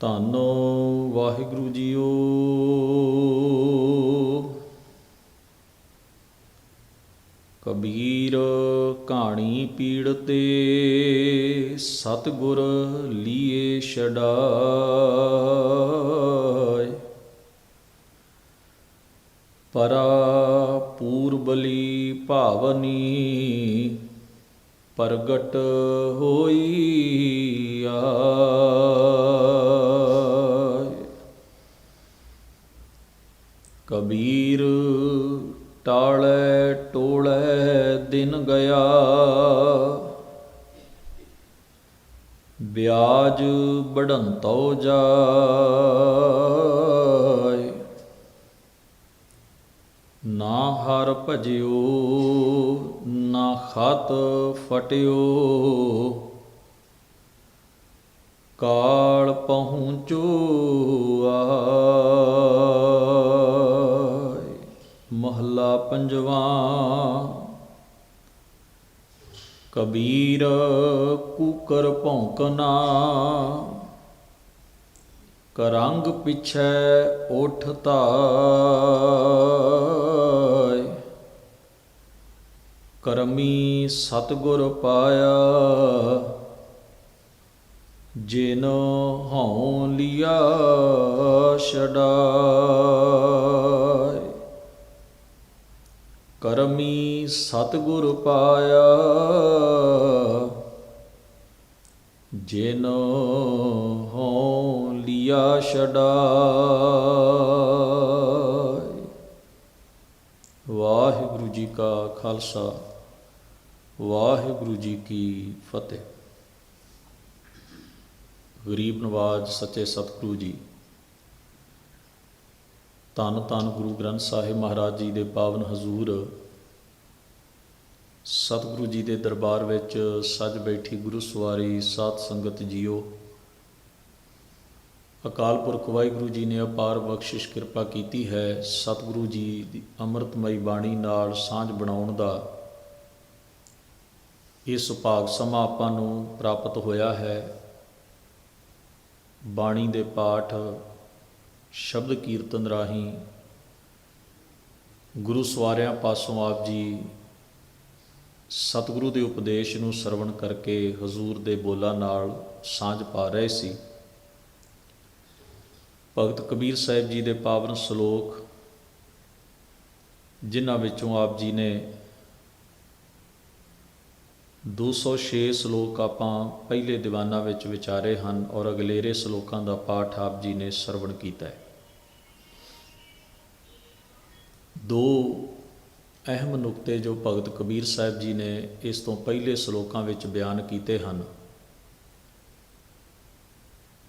ਧੰਨ ਵਾਹਿਗੁਰੂ ਜੀਓ। ਕਬੀਰ ਕਹਾਣੀ ਪੀੜ ਤੇ ਸਤਿਗੁਰ ਲੀਏ ਛਡਾਏ। ਪਰਾ ਪੂਰਬਲੀ ਭਾਵਨੀ ਪ੍ਰਗਟ ਹੋਈ ਆਏ। ਕਬੀਰ ਟਾਲੇ ਟੋਲੇ ਦਿਨ ਗਿਆ। ਵਿਆਜ ਬੜੰਤੋ ਜਾਏ। ਨਾ ਹਰ ਭਜਿਓ, ਨਾ ਖਤ ਫਟਿਓ। ਕਾਲ ਪਹੁੰਚੋ ਆਏ ਪੰਜਵਾ। ਕਬੀਰ ਕੂਕਰ ਭੌਂਕਣਾ, ਕਰੰਗ ਪਿਛੈ ਉਠ ਧਾਇ ਕਰਮੀ ਸਤਗੁਰ ਪਾਇਆ, ਜਿਨ ਹਉ ਲਿਆ ਛਡਾਇ ਸਤਗੁਰ ਪਾਇਆ। ਜਿਨ ਹੋ ਲਿਆ ਛਡਾਇ ਵਾਹਿਗੁਰੂ ਜੀ ਕਾ ਖਾਲਸਾ, ਵਾਹਿਗੁਰੂ ਜੀ ਕੀ ਫਤਿਹ। ਗਰੀਬ ਨਵਾਜ ਸੱਚੇ ਸਤਿਗੁਰੂ ਜੀ। ਧੰਨ ਧੰਨ ਗੁਰੂ ਗ੍ਰੰਥ ਸਾਹਿਬ ਮਹਾਰਾਜ ਜੀ ਦੇ ਪਾਵਨ ਹਜ਼ੂਰ ਸਤਿਗੁਰੂ ਜੀ ਦੇ ਦਰਬਾਰ ਵਿੱਚ ਸੱਜ ਬੈਠੀ ਗੁਰੂ ਸਵਾਰੀ ਸਾਧ ਸੰਗਤ ਜੀਓ। ਅਕਾਲ ਪੁਰਖ ਵਾਹਿਗੁਰੂ ਜੀ ਨੇ ਅਪਾਰ ਬਖਸ਼ਿਸ਼ ਕਿਰਪਾ ਕੀਤੀ ਹੈ ਸਤਿਗੁਰੂ ਜੀ ਦੀ ਅੰਮ੍ਰਿਤਮਈ ਬਾਣੀ ਨਾਲ ਸਾਂਝ ਬਣਾਉਣ ਦਾ। ਇਹ ਸੁਭਾਗ ਸਮਾਂ ਆਪਾਂ ਨੂੰ ਪ੍ਰਾਪਤ ਹੋਇਆ ਹੈ ਬਾਣੀ ਦੇ ਪਾਠ ਸ਼ਬਦ ਕੀਰਤਨ ਰਾਹੀਂ। ਗੁਰੂ ਸਵਾਰਿਆਂ ਪਾਸੋਂ ਆਪ ਜੀ ਸਤਿਗੁਰੂ ਦੇ ਉਪਦੇਸ਼ ਨੂੰ ਸਰਵਣ ਕਰਕੇ ਹਜ਼ੂਰ ਦੇ ਬੋਲਾਂ ਨਾਲ ਸਾਂਝ ਪਾ ਰਹੇ ਸੀ। ਭਗਤ ਕਬੀਰ ਸਾਹਿਬ ਜੀ ਦੇ ਪਾਵਨ ਸ਼ਲੋਕ, ਜਿਨ੍ਹਾਂ ਵਿੱਚੋਂ ਆਪ ਜੀ ਨੇ 206 ਸ਼ਲੋਕ ਆਪਾਂ ਪਹਿਲੇ ਦੀਵਾਨਾਂ ਵਿੱਚ ਵਿਚਾਰੇ ਹਨ ਔਰ ਅਗਲੇਰੇ ਸ਼ਲੋਕਾਂ ਦਾ ਪਾਠ ਆਪ ਜੀ ਨੇ ਸਰਵਣ ਕੀਤਾ ਹੈ। ਦੋ ਅਹਿਮ ਨੁਕਤੇ ਜੋ ਭਗਤ ਕਬੀਰ ਸਾਹਿਬ ਜੀ ਨੇ ਇਸ ਤੋਂ ਪਹਿਲੇ ਸ਼ਲੋਕਾਂ ਵਿੱਚ ਬਿਆਨ ਕੀਤੇ ਹਨ।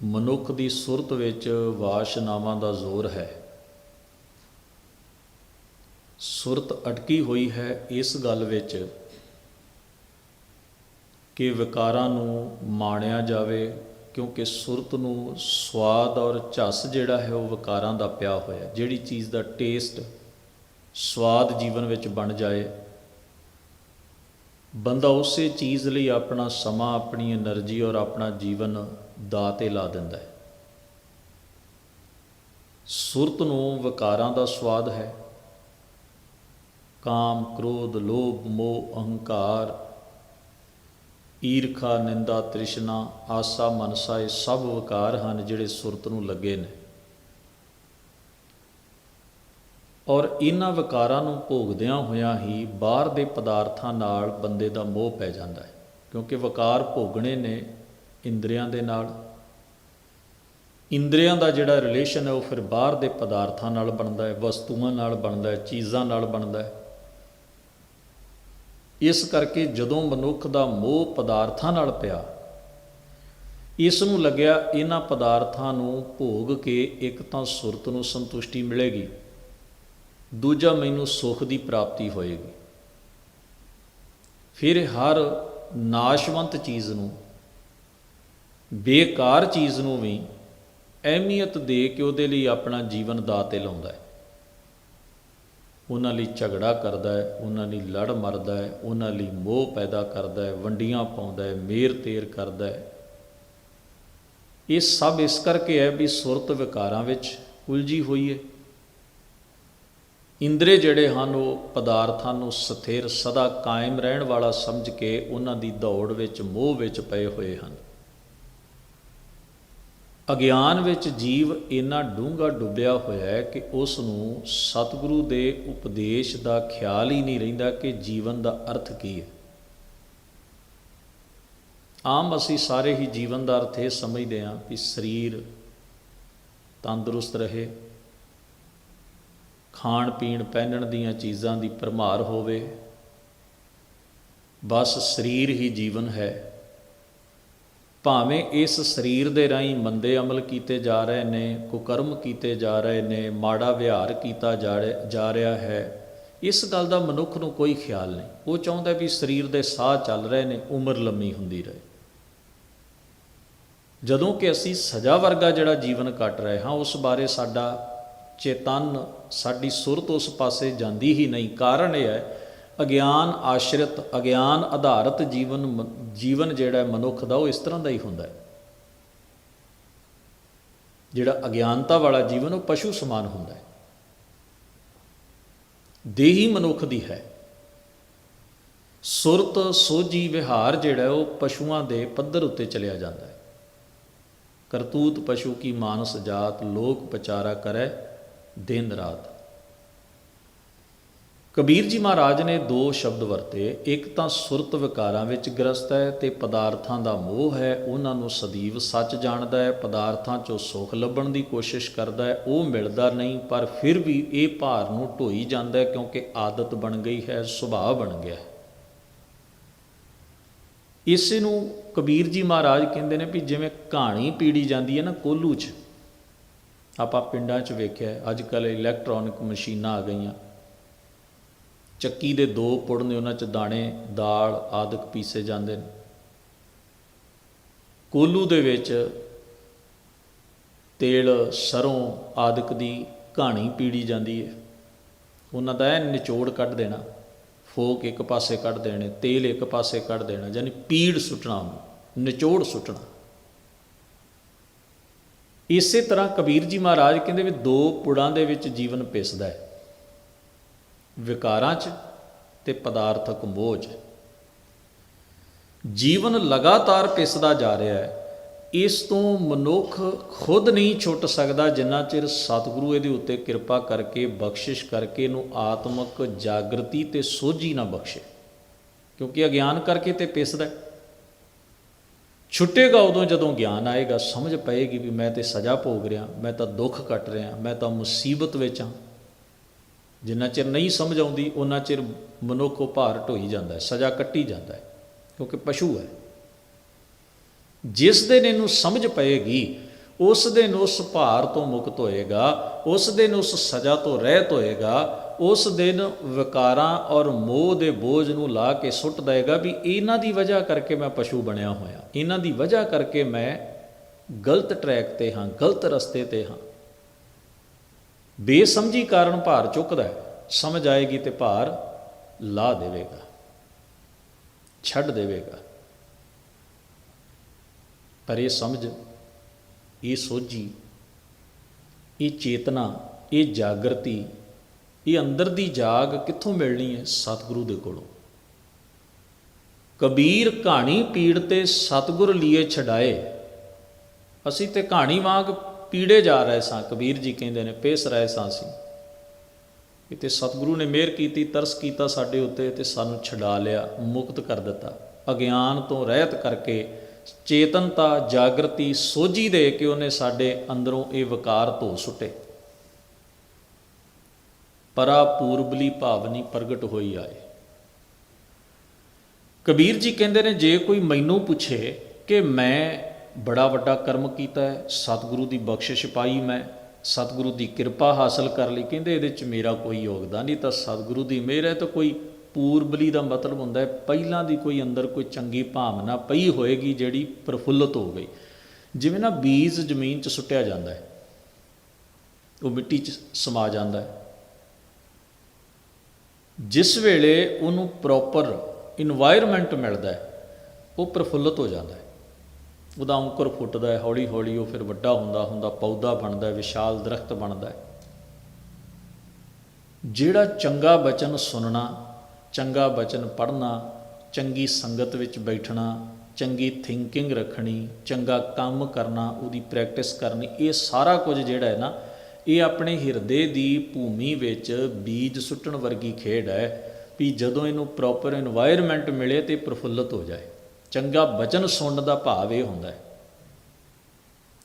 ਮਨੁੱਖ ਦੀ ਸੁਰਤ ਵਿੱਚ ਵਾਸ਼ਨਾਵਾਂ ਦਾ ਜ਼ੋਰ ਹੈ। ਸੁਰਤ ਅਟਕੀ ਹੋਈ ਹੈ ਇਸ ਗੱਲ ਵਿੱਚ ਕਿ ਵਿਕਾਰਾਂ ਨੂੰ ਮਾਣਿਆ ਜਾਵੇ ਕਿਉਂਕਿ ਸੁਰਤ ਨੂੰ ਸਵਾਦ ਔਰ ਝਸ ਜਿਹੜਾ ਹੈ ਉਹ ਵਿਕਾਰਾਂ ਦਾ ਪਿਆ ਹੋਇਆ ਜਿਹੜੀ ਚੀਜ਼ ਦਾ ਟੇਸਟ ਸਵਾਦ ਜੀਵਨ ਵਿੱਚ ਬਣ ਜਾਏ। ਬੰਦਾ ਉਸੇ ਚੀਜ਼ ਲਈ ਆਪਣਾ ਸਮਾਂ, ਆਪਣੀ એનર્ਜੀ ਔਰ ਆਪਣਾ ਜੀਵਨ ਦਾਤੇ ਲਾ ਦਿੰਦਾ ਹੈ। ਸੁਰਤ ਨੂੰ ਵਿਕਾਰਾਂ ਦਾ ਸਵਾਦ ਹੈ। ਕਾਮ, ਕ੍ਰੋਧ, ਲੋਭ, ਮੋਹ, ਅਹੰਕਾਰ, ਈਰਖਾ, ਨਿੰਦਾ, ਤ੍ਰਿਸ਼ਨਾ, ਆਸਾ, ਮਨਸਾ, ਇਹ ਸਭ ਵਿਕਾਰ ਹਨ ਜਿਹੜੇ ਸੁਰਤ ਨੂੰ ਲੱਗੇ ਨੇ। ਔਰ ਇਹਨਾਂ ਵਿਕਾਰਾਂ ਨੂੰ ਭੋਗਦਿਆਂ ਹੋਇਆਂ ਹੀ ਬਾਹਰ ਦੇ ਪਦਾਰਥਾਂ ਨਾਲ ਬੰਦੇ ਦਾ ਮੋਹ ਪੈ ਜਾਂਦਾ ਹੈ, ਕਿਉਂਕਿ ਵਿਕਾਰ ਭੋਗਣੇ ਨੇ ਇੰਦਰੀਆਂ ਦੇ ਨਾਲ। ਇੰਦਰੀਆਂ ਦਾ ਜਿਹੜਾ ਰਿਲੇਸ਼ਨ ਹੈ ਉਹ ਫਿਰ ਬਾਹਰ ਦੇ ਪਦਾਰਥਾਂ ਨਾਲ ਬਣਦਾ ਹੈ, ਵਸਤੂਆਂ ਨਾਲ ਬਣਦਾ ਹੈ, ਚੀਜ਼ਾਂ ਨਾਲ ਬਣਦਾ ਹੈ। ਇਸ ਕਰਕੇ ਜਦੋਂ ਮਨੁੱਖ ਦਾ ਮੋਹ ਪਦਾਰਥਾਂ ਨਾਲ ਪਿਆ, ਇਸ ਨੂੰ ਲੱਗਿਆ ਇਹਨਾਂ ਪਦਾਰਥਾਂ ਨੂੰ ਭੋਗ ਕੇ ਇੱਕ ਤਾਂ ਸੁਰਤ ਨੂੰ ਸੰਤੁਸ਼ਟੀ ਮਿਲੇਗੀ। ਦੂਜਾ ਮੈਨੂੰ ਸੁਖ ਦੀ ਪ੍ਰਾਪਤੀ ਹੋਏਗੀ। ਫਿਰ ਹਰ ਨਾਸ਼ਵੰਤ ਚੀਜ਼ ਨੂੰ, ਬੇਕਾਰ ਚੀਜ਼ ਨੂੰ ਵੀ ਅਹਿਮੀਅਤ ਦੇ ਕੇ ਉਹਦੇ ਲਈ ਆਪਣਾ ਜੀਵਨ ਦਾਅ ਤੇ ਲਾਉਂਦਾ ਹੈ। ਉਹਨਾਂ ਲਈ ਝਗੜਾ ਕਰਦਾ ਹੈ, ਉਹਨਾਂ ਲਈ ਲੜ ਮਰਦਾ ਹੈ, ਉਹਨਾਂ ਲਈ ਮੋਹ ਪੈਦਾ ਕਰਦਾ ਹੈ, ਵੰਡੀਆਂ ਪਾਉਂਦਾ ਹੈ, ਮੇਰ ਤੇਰ ਕਰਦਾ ਹੈ। ਇਹ ਸਭ ਇਸ ਕਰਕੇ ਹੈ ਵੀ ਸੁਰਤ ਵਿਕਾਰਾਂ ਵਿੱਚ ਉਲਝੀ ਹੋਈ ਹੈ। ਇੰਦਰੇ ਜਿਹੜੇ ਹਨ, ਉਹ ਪਦਾਰਥਾਂ ਨੂੰ ਸਥਿਰ ਸਦਾ ਕਾਇਮ ਰਹਿਣ ਵਾਲਾ ਸਮਝ ਕੇ ਉਹਨਾਂ ਦੀ ਦੌੜ ਵਿੱਚ, ਮੋਹ ਵਿੱਚ ਪਏ ਹੋਏ ਹਨ। ਅਗਿਆਨ ਵਿੱਚ ਜੀਵ ਇੰਨਾ ਡੂੰਘਾ ਡੁੱਬਿਆ ਹੋਇਆ ਹੈ ਕਿ ਉਸ ਨੂੰ ਸਤਿਗੁਰੂ ਦੇ ਉਪਦੇਸ਼ ਦਾ ਖਿਆਲ ਹੀ ਨਹੀਂ ਰਹਿੰਦਾ ਕਿ ਜੀਵਨ ਦਾ ਅਰਥ ਕੀ ਹੈ। ਆਮ ਅਸੀਂ ਸਾਰੇ ਹੀ ਜੀਵਨ ਦਾ ਅਰਥ ਇਹ ਸਮਝਦੇ ਹਾਂ ਕਿ ਸਰੀਰ ਤੰਦਰੁਸਤ ਰਹੇ ਖਾਣ ਪੀਣ ਪਹਿਨਣ ਦੀਆਂ ਚੀਜ਼ਾਂ ਦੀ ਭਰਮਾਰ ਹੋਵੇ, ਬਸ ਸਰੀਰ ਹੀ ਜੀਵਨ ਹੈ। ਭਾਵੇਂ ਇਸ ਸਰੀਰ ਦੇ ਰਾਹੀਂ ਮੰਦੇ ਅਮਲ ਕੀਤੇ ਜਾ ਰਹੇ ਨੇ, ਕੁਕਰਮ ਕੀਤੇ ਜਾ ਰਹੇ ਨੇ, ਮਾੜਾ ਵਿਹਾਰ ਕੀਤਾ ਜਾ ਰਿਹਾ- ਜਾ ਰਿਹਾ ਹੈ, ਇਸ ਗੱਲ ਦਾ ਮਨੁੱਖ ਨੂੰ ਕੋਈ ਖਿਆਲ ਨਹੀਂ। ਉਹ ਚਾਹੁੰਦਾ ਵੀ ਸਰੀਰ ਦੇ ਸਾਹ ਚੱਲ ਰਹੇ ਨੇ, ਉਮਰ ਲੰਮੀ ਹੁੰਦੀ ਰਹੇ। ਜਦੋਂ ਕਿ ਅਸੀਂ ਸਜ਼ਾ ਵਰਗਾ ਜਿਹੜਾ ਜੀਵਨ ਕੱਟ ਰਹੇ ਹਾਂ, ਉਸ ਬਾਰੇ ਸਾਡਾ ਚੇਤਨ ਸਾਡੀ ਸੁਰਤ ਉਸ ਪਾਸੇ ਜਾਂਦੀ ਹੀ ਨਹੀਂ, ਕਾਰਨ ਇਹ ਹੈ, ਅਗਿਆਨ ਆਸ਼ਰਿਤ, ਅਗਿਆਨ ਆਧਾਰਿਤ ਜੀਵਨ ਮ- ਜੀਵਨ ਜਿਹੜਾ ਮਨੁੱਖ ਦਾ ਉਹ ਇਸ ਤਰ੍ਹਾਂ ਦਾ ਹੀ ਹੁੰਦਾ ਹੈ। ਜਿਹੜਾ ਅਗਿਆਨਤਾ ਵਾਲਾ ਜੀਵਨ ਉਹ ਪਸ਼ੂ ਸਮਾਨ ਹੁੰਦਾ ਹੈ। ਦੇਹੀ ਮਨੁੱਖ ਦੀ ਹੈ। ਸੁਰਤ, ਸੋਝੀ ਵਿਹਾਰ ਜਿਹੜਾ ਉਹ ਪਸ਼ੂਆਂ ਦੇ ਪੱਧਰ ਉੱਤੇ ਚਲਿਆ ਜਾਂਦਾ ਹੈ। ਕਰਤੂਤ ਪਸ਼ੂ ਕੀ ਮਾਨਸ ਜਾਤ ਲੋਕ ਪਚਾਰਾ ਕਰੈ ਦਿਨ ਰਾਤ। ਕਬੀਰ ਜੀ ਮਹਾਰਾਜ ਨੇ ਦੋ ਸ਼ਬਦ ਵਰਤੇ। ਇੱਕ ਤਾਂ ਸੁਰਤ ਵਿਕਾਰਾਂ ਵਿੱਚ ਗ੍ਰਸਤ ਹੈ ਤੇ ਪਦਾਰਥਾਂ ਦਾ ਮੋਹ ਹੈ। ਉਹਨਾਂ ਨੂੰ ਸਦੀਵ ਸੱਚ ਜਾਣਦਾ ਹੈ। ਪਦਾਰਥਾਂ 'ਚੋਂ ਸੁੱਖ ਲੱਭਣ ਦੀ ਕੋਸ਼ਿਸ਼ ਕਰਦਾ ਹੈ। ਉਹ ਮਿਲਦਾ ਨਹੀਂ, ਪਰ ਫਿਰ ਵੀ ਇਹ ਭਾਰ ਨੂੰ ਢੋਈ ਜਾਂਦਾ ਹੈ ਕਿਉਂਕਿ ਆਦਤ ਬਣ ਗਈ ਹੈ, ਸੁਭਾਅ ਬਣ ਗਿਆ ਹੈ। ਇਸੇ ਨੂੰ ਕਬੀਰ ਜੀ ਮਹਾਰਾਜ ਕਹਿੰਦੇ ਨੇ ਵੀ ਜਿਵੇਂ ਕਹਾਣੀ ਪੀੜੀ ਜਾਂਦੀ ਹੈ ਨਾ ਕੋਲੂ 'ਚ ਆਪਾਂ ਪਿੰਡਾਂ 'ਚ ਵੇਖਿਆ ਅੱਜ ਕੱਲ੍ਹ ਇਲੈਕਟ੍ਰੋਨਿਕ ਮਸ਼ੀਨਾਂ ਆ ਗਈਆਂ। ਚੱਕੀ ਦੇ ਦੋ ਪੁੜ ਨੇ, ਉਹਨਾਂ 'ਚ ਦਾਣੇ, ਦਾਲ, ਆਦਿਕ ਪੀਸੇ ਜਾਂਦੇ ਨੇ। ਕੋਲੂ ਦੇ ਵਿੱਚ ਤੇਲ, ਸਰੋਂ ਆਦਿਕ ਦੀ ਕਹਾਣੀ ਪੀੜੀ ਜਾਂਦੀ ਹੈ। ਉਹਨਾਂ ਦਾ ਇਹ ਨਿਚੋੜ ਕੱਢ ਦੇਣਾ, ਫੋਕ ਇੱਕ ਪਾਸੇ ਕੱਢ ਦੇਣੇ, ਤੇਲ ਇੱਕ ਪਾਸੇ ਕੱਢ ਦੇਣਾ, ਯਾਨੀ ਪੀੜ ਸੁੱਟਣਾ ਉਹਨੂੰ, ਨਿਚੋੜ ਸੁੱਟਣਾ। ਇਸੇ ਤਰ੍ਹਾਂ ਕਬੀਰ ਜੀ ਮਹਾਰਾਜ ਕਹਿੰਦੇ ਵੀ ਦੋ ਪੁੜਾਂ ਦੇ ਵਿੱਚ ਜੀਵਨ ਪਿਸਦਾ ਹੈ। ਵਿਕਾਰਾਂ 'ਚ ਤੇ ਪਦਾਰਥਕ ਮੋਹ 'ਚ ਜੀਵਨ ਲਗਾਤਾਰ ਪਿਸਦਾ ਜਾ ਰਿਹਾ ਹੈ। ਇਸ ਤੋਂ ਮਨੁੱਖ ਖੁਦ ਨਹੀਂ ਛੁੱਟ ਸਕਦਾ ਜਿੰਨਾ ਚਿਰ ਸਤਿਗੁਰੂ ਇਹਦੇ ਉੱਤੇ ਕਿਰਪਾ ਕਰਕੇ ਬਖਸ਼ਿਸ਼ ਕਰਕੇ ਇਹਨੂੰ ਆਤਮਿਕ ਜਾਗਰਤੀ ਤੇ ਸੋਝੀ ਨਾ ਬਖਸ਼ੇ। ਕਿਉਂਕਿ ਅਗਿਆਨ ਕਰਕੇ ਤੇ ਪਿਸਦਾ ਹੈ। ਛੁੱਟੇਗਾ ਉਦੋਂ ਜਦੋਂ ਗਿਆਨ ਆਏਗਾ, ਸਮਝ ਪਏਗੀ ਵੀ ਮੈਂ ਤੇ ਸਜ਼ਾ ਭੋਗ ਰਿਹਾ, ਮੈਂ ਤਾਂ ਦੁੱਖ ਕੱਟ ਰਿਹਾ, ਮੈਂ ਤਾਂ ਮੁਸੀਬਤ ਵਿੱਚ ਹਾਂ। ਜਿੰਨਾ ਚਿਰ ਨਹੀਂ ਸਮਝ ਆਉਂਦੀ ਉਹਨਾਂ ਚਿਰ ਮਨੁੱਖ ਉਹ ਭਾਰ ਢੋਈ ਜਾਂਦਾ ਹੈ, ਸਜ਼ਾ ਕੱਟੀ ਜਾਂਦਾ ਹੈ, ਕਿਉਂਕਿ ਪਸ਼ੂ ਹੈ। ਜਿਸ ਦਿਨ ਇਹਨੂੰ ਸਮਝ ਪਏਗੀ, ਉਸ ਦਿਨ ਉਸ ਭਾਰ ਤੋਂ ਮੁਕਤ ਹੋਏਗਾ, ਉਸ ਦਿਨ ਉਸ ਸਜ਼ਾ ਤੋਂ ਰਹਿਤ ਹੋਏਗਾ ਉਸ ਦਿਨ ਵਿਕਾਰਾਂ ਔਰ ਮੋਹ ਦੇ ਬੋਝ ਨੂੰ ਲਾ ਕੇ ਸੁੱਟ ਦੇਗਾ ਵੀ ਇਹਨਾਂ ਦੀ ਵਜ੍ਹਾ ਕਰਕੇ ਮੈਂ ਪਸ਼ੂ ਬਣਿਆ ਹੋਇਆ। ਇਹਨਾਂ ਦੀ ਵਜ੍ਹਾ ਕਰਕੇ ਮੈਂ ਗਲਤ ਟਰੈਕ ਤੇ ਹਾਂ, ਗਲਤ ਰਸਤੇ ਤੇ ਹਾਂ। ਬੇਸਮਝੀ ਕਾਰਨ ਭਾਰ ਚੁੱਕਦਾ ਹੈ। ਸਮਝ ਆਏਗੀ ਤੇ ਭਾਰ ਲਾ ਦੇਵੇਗਾ, ਛੱਡ ਦੇਵੇਗਾ। ਪਰ ਇਹ ਸਮਝ, ਇਹ ਸੋਝੀ, ਇਹ ਚੇਤਨਾ, ਇਹ ਜਾਗਰਤੀ ਇਹ ਅੰਦਰ ਦੀ ਜਾਗ ਕਿੱਥੋਂ ਮਿਲਣੀ ਹੈ? ਸਤਿਗੁਰੂ ਦੇ ਕੋਲੋਂ। ਕਬੀਰ ਕਹਾਣੀ ਪੀੜ ਤੇ ਸਤਿਗੁਰ ਲੀਏ ਛਡਾਏ। ਅਸੀਂ ਤੇ ਕਹਾਣੀ ਵਾਂਗ ਪੀੜੇ ਜਾ ਰਹੇ ਸਾਂ, ਕਬੀਰ ਜੀ ਕਹਿੰਦੇ ਨੇ, ਪੇਸ ਰਹੇ ਸਾਂ ਅਸੀਂ। ਕਿਤੇ ਸਤਿਗੁਰੂ ਨੇ ਮਿਹਰ ਕੀਤੀ, ਤਰਸ ਕੀਤਾ ਸਾਡੇ ਉੱਤੇ ਤੇ ਸਾਨੂੰ ਛਡਾ ਲਿਆ, ਮੁਕਤ ਕਰ ਦਿੱਤਾ। ਅਗਿਆਨ ਤੋਂ ਰਹਿਤ ਕਰਕੇ ਚੇਤਨਤਾ, ਜਾਗਰਤੀ, ਸੋਝੀ ਦੇ ਕੇ ਉਹਨੇ ਸਾਡੇ ਅੰਦਰੋਂ ਇਹ ਵਿਕਾਰ ਧੋ ਸੁੱਟੇ। ਪਰਾ ਪੂਰਬਲੀ ਭਾਵਨੀ ਪ੍ਰਗਟ ਹੋਈ ਆਏ। ਕਬੀਰ ਜੀ ਕਹਿੰਦੇ ਨੇ, ਜੇ ਕੋਈ ਮੈਨੂੰ ਪੁੱਛੇ ਕਿ ਮੈਂ ਬੜਾ ਵੱਡਾ ਕਰਮ ਕੀਤਾ ਹੈ, ਸਤਿਗੁਰੂ ਦੀ ਬਖਸ਼ਿਸ਼ ਪਾਈ ਮੈਂ, ਸਤਿਗੁਰੂ ਦੀ ਕਿਰਪਾ ਹਾਸਲ ਕਰ ਲਈ, ਕਹਿੰਦੇ ਇਹਦੇ ਚ ਮੇਰਾ ਕੋਈ ਯੋਗਦਾਨ ਨਹੀਂ, ਤਾਂ ਸਤਿਗੁਰੂ ਦੀ ਮਿਹਰ ਹੈ, ਤਾਂ ਕੋਈ ਪੂਰਬਲੀ ਦਾ ਮਤਲਬ ਹੁੰਦਾ ਹੈ, ਪਹਿਲਾਂ ਦੀ ਕੋਈ ਅੰਦਰ ਕੋਈ ਚੰਗੀ ਭਾਵਨਾ ਪਈ ਹੋਏਗੀ ਜਿਹੜੀ ਪ੍ਰਫੁੱਲਤ ਹੋ ਗਈ। ਜਿਵੇਂ ਨਾ ਬੀਜ ਜ਼ਮੀਨ 'ਚ ਸੁੱਟਿਆ ਜਾਂਦਾ ਹੈ, ਉਹ ਮਿੱਟੀ 'ਚ ਸਮਾ ਜਾਂਦਾ ਹੈ ਜਿਸ ਵੇਲੇ ਉਹਨੂੰ ਪ੍ਰੋਪਰ ਇਨਵਾਇਰਨਮੈਂਟ ਮਿਲਦਾ ਹੈ, ਉਹ ਪ੍ਰਫੁੱਲਤ ਹੋ ਜਾਂਦਾ ਹੈ। ਉਹਦਾ ਅੰਕੁਰ ਫੁੱਟਦਾ ਹੈ ਹੌਲੀ ਹੌਲੀ ਉਹ ਫਿਰ ਵੱਡਾ ਹੁੰਦਾ ਹੁੰਦਾ ਪੌਦਾ ਬਣਦਾ ਹੈ, ਵਿਸ਼ਾਲ ਦਰਖਤ ਬਣਦਾ ਹੈ। ਜਿਹੜਾ ਚੰਗਾ ਬਚਨ ਸੁਣਨਾ, ਚੰਗਾ ਬਚਨ ਪੜ੍ਹਨਾ, ਚੰਗੀ ਸੰਗਤ ਵਿੱਚ ਬੈਠਣਾ, ਚੰਗੀ ਥਿੰਕਿੰਗ ਰੱਖਣੀ, ਚੰਗਾ ਕੰਮ ਕਰਨਾ, ਉਹਦੀ ਪ੍ਰੈਕਟਿਸ ਕਰਨੀ, ਇਹ ਸਾਰਾ ਕੁਝ ਜਿਹੜਾ ਹੈ ਨਾ ਇਹ ਆਪਣੇ ਹਿਰਦੇ ਦੀ ਭੂਮੀ ਵਿੱਚ ਬੀਜ ਸੁੱਟਣ ਵਰਗੀ ਖੇਡ ਹੈ ਵੀ ਜਦੋਂ ਇਹਨੂੰ ਪ੍ਰੋਪਰ এনवायरमेंट ਮਿਲੇ ਤੇ ਪ੍ਰਫੁੱਲਤ ਹੋ ਜਾਏ। ਚੰਗਾ ਬਚਨ ਸੁਣਨ ਦਾ ਭਾਵ ਇਹ ਹੁੰਦਾ ਹੈ।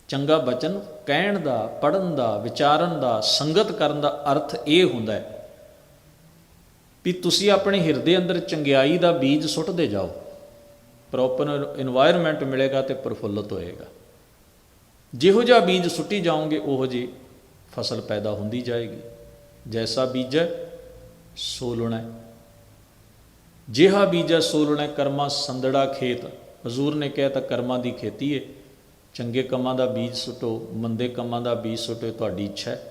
ਚੰਗਾ ਬਚਨ ਕਹਿਣ ਦਾ ਪੜਨ ਦਾ, ਵਿਚਾਰਨ ਦਾ, ਸੰਗਤ ਕਰਨ ਦਾ ਅਰਥ ਇਹ ਹੁੰਦਾ ਹੈ ਵੀ ਤੁਸੀਂ ਆਪਣੇ ਹਿਰਦੇ ਅੰਦਰ ਚੰਗਿਆਈ ਦਾ ਬੀਜ ਸੁੱਟਦੇ ਜਾਓ। ਪ੍ਰੋਪਰ এনवायरमेंट ਮਿਲੇਗਾ ਤੇ ਪ੍ਰਫੁੱਲਤ ਹੋਏਗਾ। ਜਿਹੋ ਜਿਹਾ ਬੀਜ ਸੁੱਟੀ ਜਾਓਗੇ, ਉਹੋ ਜਿਹੀ ਫਸਲ ਪੈਦਾ ਹੁੰਦੀ ਜਾਏਗੀ। ਜੈਸਾ ਬੀਜੈ, ਸੋ ਲੁਣਾ। ਜਿਹਾ ਬੀਜੈ, ਸੋ ਲੁਣਾ, ਕਰਮਾ ਸੰਦੜਾ ਖੇਤ। ਹਜ਼ੂਰ ਨੇ ਕਿਹਾ, ਤਾਂ ਕਰਮਾਂ ਦੀ ਖੇਤੀ ਹੈ ਚੰਗੇ ਕੰਮਾਂ ਦਾ ਬੀਜ ਸੁੱਟੋ, ਮੰਦੇ ਕੰਮਾਂ ਦਾ ਬੀਜ ਸੁੱਟੋ, ਤੁਹਾਡੀ ਇੱਛਾ ਹੈ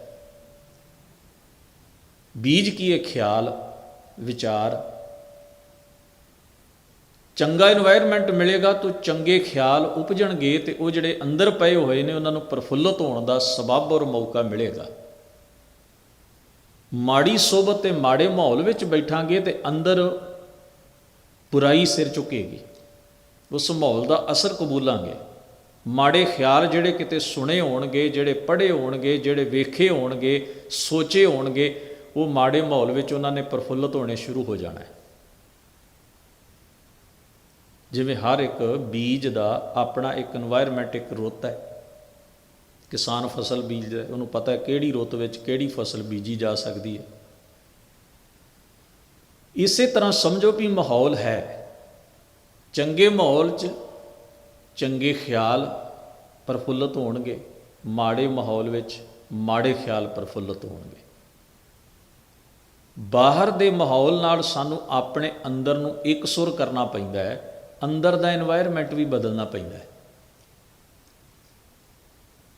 ਬੀਜ ਕੀ ਹੈ ਖਿਆਲ, ਵਿਚਾਰ। ਚੰਗਾ এনवायरमेंट ਮਿਲੇਗਾ, ਤਾਂ ਚੰਗੇ ਖਿਆਲ ਉਪਜਣਗੇ ਤੇ ਉਹ ਜਿਹੜੇ ਅੰਦਰ ਪਏ ਹੋਏ ਨੇ, ਉਹਨਾਂ ਨੂੰ ਪ੍ਰਫੁੱਲਤ ਹੋਣ ਦਾ ਸਬਬ ਔਰ ਮੌਕਾ ਮਿਲੇਗਾ। ਮਾੜੀ ਸੋਭਤ ਤੇ ਮਾੜੇ ਮਾਹੌਲ ਵਿੱਚ ਬੈਠਾਂਗੇ ਤੇ ਅੰਦਰ ਬੁਰਾਈ ਸਿਰ ਚੁੱਕੇਗੀ ਉਸ ਮਾਹੌਲ ਦਾ ਅਸਰ ਕਬੂਲਾਂਗੇ। ਮਾੜੇ ਖਿਆਲ ਜਿਹੜੇ ਕਿਤੇ ਸੁਣੇ ਹੋਣਗੇ, ਜਿਹੜੇ ਪੜ੍ਹੇ ਹੋਣਗੇ, ਜਿਹੜੇ ਵੇਖੇ ਹੋਣਗੇ, ਸੋਚੇ ਹੋਣਗੇ, ਉਹ ਮਾੜੇ ਮਾਹੌਲ ਵਿੱਚ ਉਹਨਾਂ ਨੇ ਪ੍ਰਫੁੱਲਤ ਹੋਣੇ ਸ਼ੁਰੂ ਹੋ ਜਾਣਾ ਹੈ। ਜਿਵੇਂ ਹਰ ਇੱਕ ਬੀਜ ਦਾ ਆਪਣਾ ਇੱਕ এনवायरमेंट ਇੱਕ ਰੁੱਤ ਹੈ। ਕਿਸਾਨ ਫਸਲ ਬੀਜਦਾ ਉਹਨੂੰ ਪਤਾ ਹੈ ਕਿਹੜੀ ਰੁੱਤ ਵਿੱਚ ਕਿਹੜੀ ਫਸਲ ਬੀਜੀ ਜਾ ਸਕਦੀ ਹੈ। ਇਸੇ ਤਰ੍ਹਾਂ ਸਮਝੋ ਵੀ ਮਾਹੌਲ ਹੈ। ਚੰਗੇ ਮਾਹੌਲ 'ਚ ਚੰਗੇ ਖਿਆਲ ਪ੍ਰਫੁੱਲਤ ਹੋਣਗੇ। ਮਾੜੇ ਮਾਹੌਲ ਵਿੱਚ ਮਾੜੇ ਖਿਆਲ ਪ੍ਰਫੁੱਲਤ ਹੋਣਗੇ। ਬਾਹਰ ਦੇ ਮਾਹੌਲ ਨਾਲ ਸਾਨੂੰ ਆਪਣੇ ਅੰਦਰ ਨੂੰ ਇਕਸੁਰ ਕਰਨਾ ਪੈਂਦਾ ਹੈ ਅੰਦਰ ਦਾ এনवायरमेंट ਵੀ ਬਦਲਣਾ ਪੈਂਦਾ ਹੈ।